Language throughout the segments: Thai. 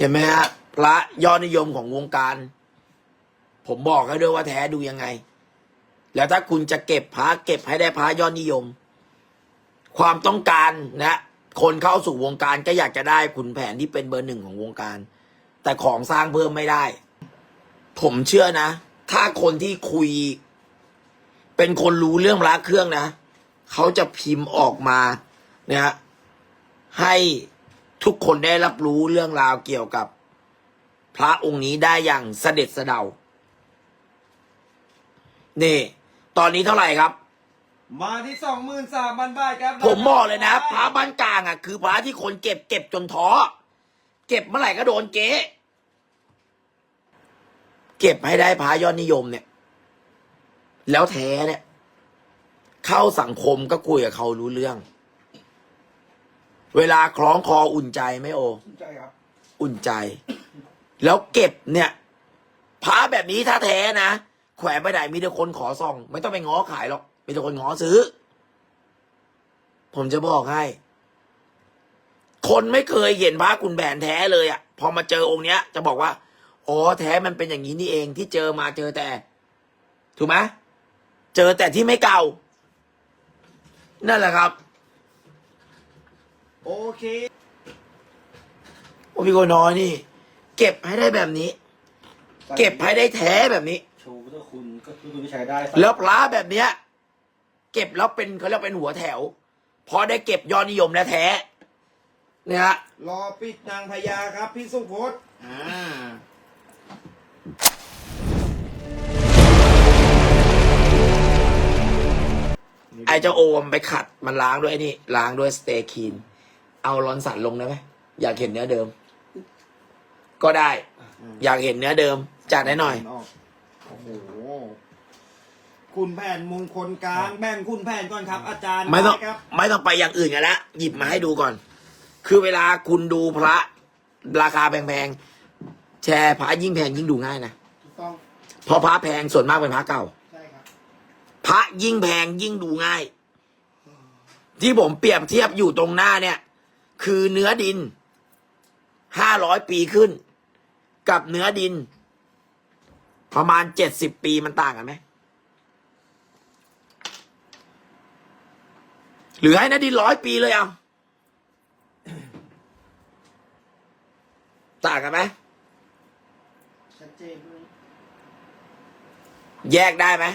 เห็นไหมฮะพระยอดนิยมของวงการ ผมบอกให้ด้วยว่าแท้ดูยังไง แล้วถ้าคุณจะเก็บพระเก็บให้ได้พระยอดนิยม ความต้องการนะคนเข้าสู่วงการก็อยากจะได้ขุนแผนที่เป็นเบอร์หนึ่งของวงการ แต่ของสร้างเพิ่มไม่ได้ ผมเชื่อนะ ถ้าคนที่คุย เป็นคนรู้เรื่องพระเครื่องนะเขาจะพิมพ์ออกมานะฮะให้ ทุกคนได้รับรู้เรื่องราวเกี่ยวกับ พระองค์นี้ได้อย่างเสด็จเสดานี่ ตอนนี้เท่าไหร่ครับ มาที่สองหมื่นสามพันบาทครับผมบอกเลยนะพระบ้านกลางอะ คือพระที่คนเก็บเก็บจนท้อเก็บเมื่อไหร่ก็โดนเก๊เก็บให้ได้พระยอดนิยมเนี่ย แล้วแท้เนี่ย เข้าสังคมก็คุยกับเขารู้เรื่อง เวลาคล้องคออุ่นใจไหมโอ ใช่ครับ อุ่นใจ แล้วเก็บเนี่ยพระแบบนี้ถ้าแท้นะ แขวนไปไหนมีแต่คนขอส่อง ไม่ต้องไปง้อขายหรอกมีแต่คนง้อซื้อ ผมจะบอกให้ คนไม่เคยเห็นพระคุณแผนแท้เลยอะ่ะ พอมาเจอองค์เนี้ย จะบอกว่าอ๋อแท้มันเป็นอย่างนี้นี่เองที่เจอมาเจอแต่ ถูกไหมเจอแต่ที่ไม่เก่า นั่นแหละครับ โอเค โอ้พี่โกน้อยนี่ เก็บให้ได้แบบนี้ เก็บให้ได้แท้แบบนี้โชว์พุทธคุณก็คือคุณใช้ได้แล้วพระแบบเนี้ย เก็บแล้วเป็นเขาเรียกเป็นหัวแถว พอได้เก็บยอดนิยมและแท้เนี่ยฮะรอปิดนางพญาครับ พี่สุพจน์อ่าไอเจ้าโอมไปขัดมันล้างด้วยไอ้นี่ล้างด้วยสเตคีน เอาลอนสันลงได้ไหมอยากเห็นเนื้อเดิม ก็ได้ อยากเห็นเนื้อเดิมจัดให้หน่อย โอ้โห คุณแผนมงคลกลางแบ่งคุณแผนก่อนครับ อาจารย์ไม่ต้องครับ ไม่ต้องไปอย่างอื่นกันละหยิบมาให้ดูก่อน คือเวลาคุณดูพระ ราคาแพงๆแชร์พระยิ่งแพงยิ่งดูง่ายนะถูกต้อง เพราะพระแพงส่วนมากเป็นพระเก่า ใช่ครับ พระยิ่งแพงยิ่งดูง่าย ที่ผมเปรียบเทียบอยู่ตรงหน้าเนี่ย คือเนื้อดินห้าร้อยปีขึ้น กับเนื้อดิน ประมาณเจ็ดสิบปีมันต่างกันไหมหรือให้เนื้อดินร้อยปีเลยเอาต่างกันไหมชัดเจนแยกได้ไหม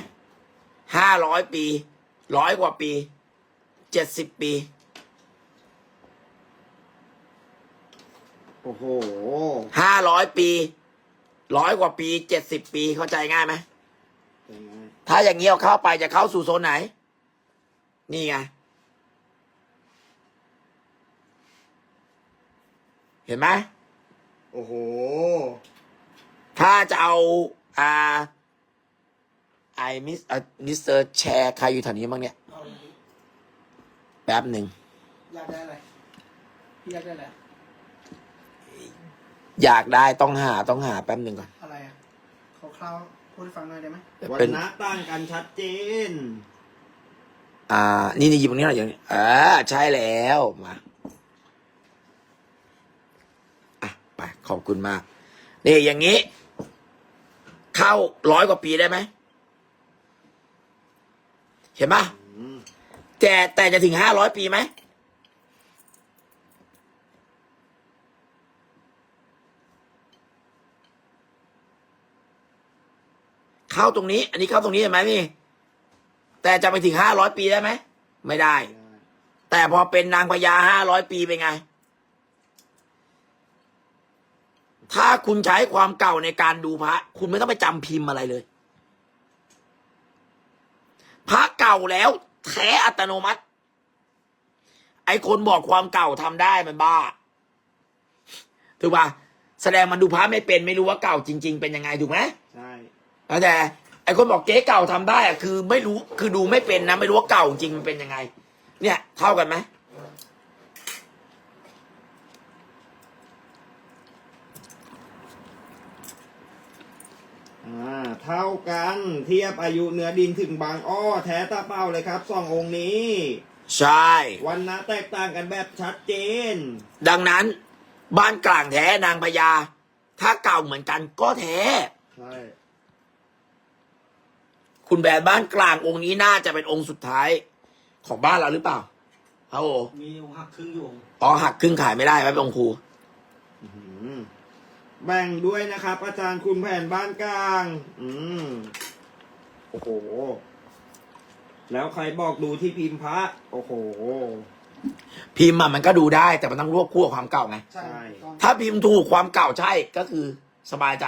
ห้าร้อยปีร้อยกว่าปีเจ็ดสิบปี โอ้โหห้าร้อยปีร้อยกว่าปีเจ็ดสิบปีเข้าใจง่ายไหมเป็นไงถ้าอย่างนี้เอาเข้าไปจะเข้าสู่โซนไหน นี่ไง เห็นไหมโอ้โห ถ้าจะเอาอ่าไอมิสมิสเตอร์แชร์ใครอยู่แถวนี้บ้างเนี่ยเอาเลยแป๊บหนึ่งอยากได้อะไรพี่อยากได้อะไร อยากได้ต้องหาต้องหาแป๊บหนึ่งก่อน อะไรอะคร่าวๆพูดให้ฟังหน่อยได้ไหมวันเป็นนะต่างกันชัดเจน อ่า นี่นี่หยิบตรงนี้หน่อยอย่างนี้อ่าใช่แล้วมาอะไปขอบคุณมากนี่อย่างนี้ เข้าร้อยกว่าปีได้ไหมเห็นปะอืม แต่แต่จะถึงห้าร้อยปีไหม เข้าตรงนี้ อันนี้เข้าตรงนี้เห็นไหมพี่ แต่จะไปถึงห้าร้อยปีได้ไหม ไม่ได้ แต่พอเป็นนางพญาห้าร้อยปีเป็นไง ถ้าคุณใช้ความเก่าในการดูพระ คุณไม่ต้องไปจำพิมพ์อะไรเลย พระเก่าแล้วแท้อัตโนมัติ ไอคนบอกความเก่าทำได้มันบ้า ถูกปะแสดงมันดูพระไม่เป็นไม่รู้ว่าเก่าจริง ๆ เป็นยังไงถูกไหม ใช่แล้วแต่ไอคนบอกเก๊เก่าทำได้อะคือไม่รู้คือดูไม่เป็นนะไม่รู้ว่าเก่าจริงมันเป็นยังไง เนี่ยเท่ากันไหมอ่าเท่ากันเทียบอายุเนื้อดินถึงบางอ้อแท้ตาเป้าเลยครับสององค์นี้ ใช่ วันนะแตกต่างกันแบบชัดเจน ดังนั้น บ้านกลางแท้นางพญาถ้าเก่าเหมือนกันก็แท้ ใช่ คุณแบนบ้านกลางองค์นี้น่าจะเป็นองค์สุดท้ายของบ้านเราหรือเปล่าเอาโอมีองค์หักครึ่งอยู่องค์อ๋อหักครึ่งขายไม่ได้ไหมเป็นองค์ครูอื้อหือแบ่งด้วยนะครับ อาจารย์คุณแผนบ้านกลาง อืมโอ้โห แล้วใครบอกดูที่พิมพ์พระ โอ้โห พิมพ์อะมันก็ดูได้แต่มันต้องรวบคู่กับความเก่าไงใช่ใช่ต้องถ้าพิมพ์ถูกความเก่าใช่ก็คือสบายใจ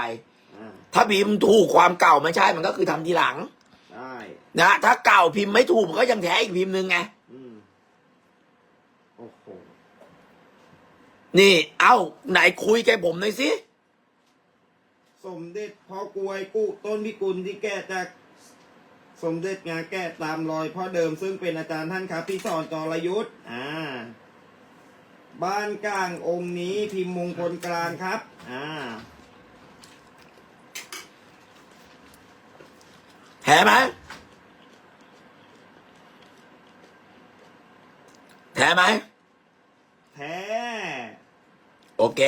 อ่าถ้าพิมพ์ถูกความเก่าไม่ใช่มันก็คือทำทีหลังใช่ นะถ้าเก่าพิมพ์ไม่ถูกมันก็ยังแท้อีกพิมพ์หนึ่งไงอืมโอ้โหนี่ เอ้า ไหนคุยกับผมหน่อยสิสมเด็จพ่อกล้วยกุต้นพิกุลที่แกะจาก สมเด็จงาแกะตามรอยพ่อเดิมซึ่งเป็นอาจารย์ท่านครับพี่สอนจรยุทธ์อ่า บ้านกลางองค์นี้พิมพ์มงคลกลางครับ อ่า แท้ไหม แท้ไหม แท้ โอเค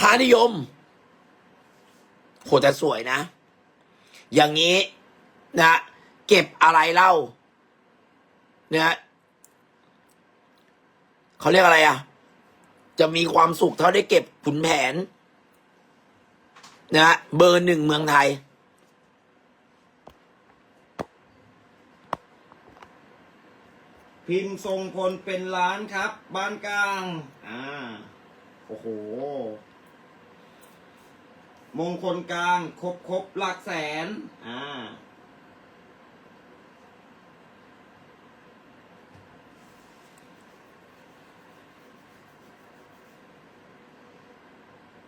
ค่านิยม โหแต่สวยนะ อย่างนี้นะ เก็บอะไรเล่าเนี่ยเขาเรียกอะไรอะ จะมีความสุขเท่าได้เก็บขุนแผน นะ เบอร์หนึ่งเมืองไทย พิมพ์ทรงพลเป็นล้านครับ บ้านกลาง อ่า โอ้โห มงคลกลาง ครบครบหลักแสน อ่า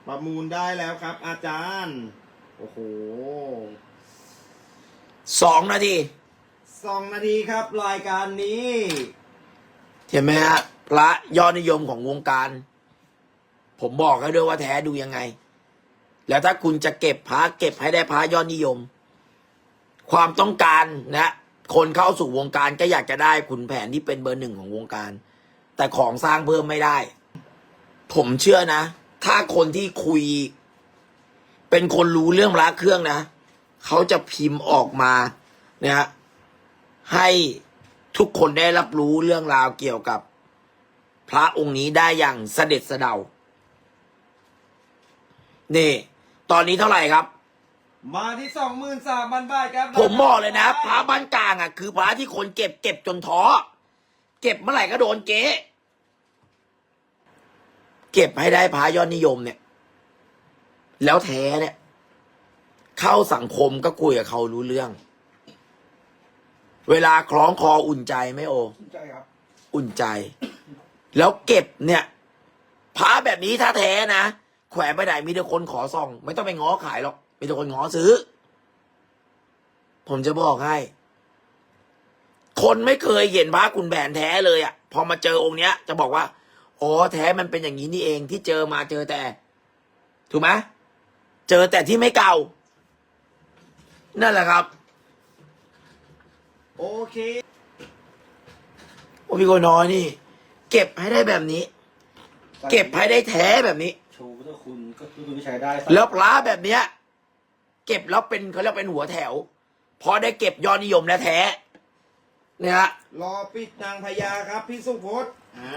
ประมูลได้แล้วครับ อาจารย์ โอ้โห สองนาที สองนาทีครับรายการนี้เห็นไหมฮะพระยอดนิยมของวงการ ผมบอกให้ด้วยว่าแท้ดูยังไง แล้วถ้าคุณจะเก็บพระเก็บให้ได้พระยอดนิยม ความต้องการนะคนเข้าสู่วงการก็อยากจะได้ขุนแผนที่เป็นเบอร์หนึ่งของวงการ แต่ของสร้างเพิ่มไม่ได้ ผมเชื่อนะ ถ้าคนที่คุย เป็นคนรู้เรื่องพระเครื่องนะ เขาจะพิมพ์ออกมานะฮะ ให้ทุกคนได้รับรู้เรื่องราวเกี่ยวกับ พระองค์นี้ได้อย่างเสด็จเสดานี่ ตอนนี้เท่าไหร่ครับ มาที่สองหมื่นสามพันบาทครับผมบอกเลยนะพระบ้านกลางอะ คือพระที่คนเก็บเก็บจนท้อเก็บเมื่อไหร่ก็โดนเก๊เก็บให้ได้พระยอดนิยมเนี่ย แล้วแท้เนี่ย เข้าสังคมก็คุยกับเขารู้เรื่อง เวลาคล้องคออุ่นใจไหมโอ ใช่ครับอุ่นใจ แล้วเก็บเนี่ยพระแบบนี้ถ้าแท้นะแขวนไปไหนมีแต่คนขอส่อง ไม่ต้องไปง้อขายหรอกมีแต่คนง้อซื้อ ผมจะบอกให้ คนไม่เคยเห็นพระคุณแผนแท้เลยอะ่ะ พอมาเจอองค์เนี้ย จะบอกว่าอ๋อแท้มันเป็นอย่างนี้นี่เองที่เจอมาเจอแต่ ถูกไหมเจอแต่ที่ไม่เก่า นั่นแหละครับ โอเค โอ้พี่โกน้อยนี่ เก็บให้ได้แบบนี้ เก็บให้ได้แท้แบบนี้โชว์พุทธคุณก็คือคุณวิชัยได้แล้วพระแบบเนี้ย เก็บแล้วเป็นเขาเรียกเป็นหัวแถว พอได้เก็บยอดนิยมและแท้เนี่ยฮะรอปิดนางพญาครับ พี่สุพจน์อ่า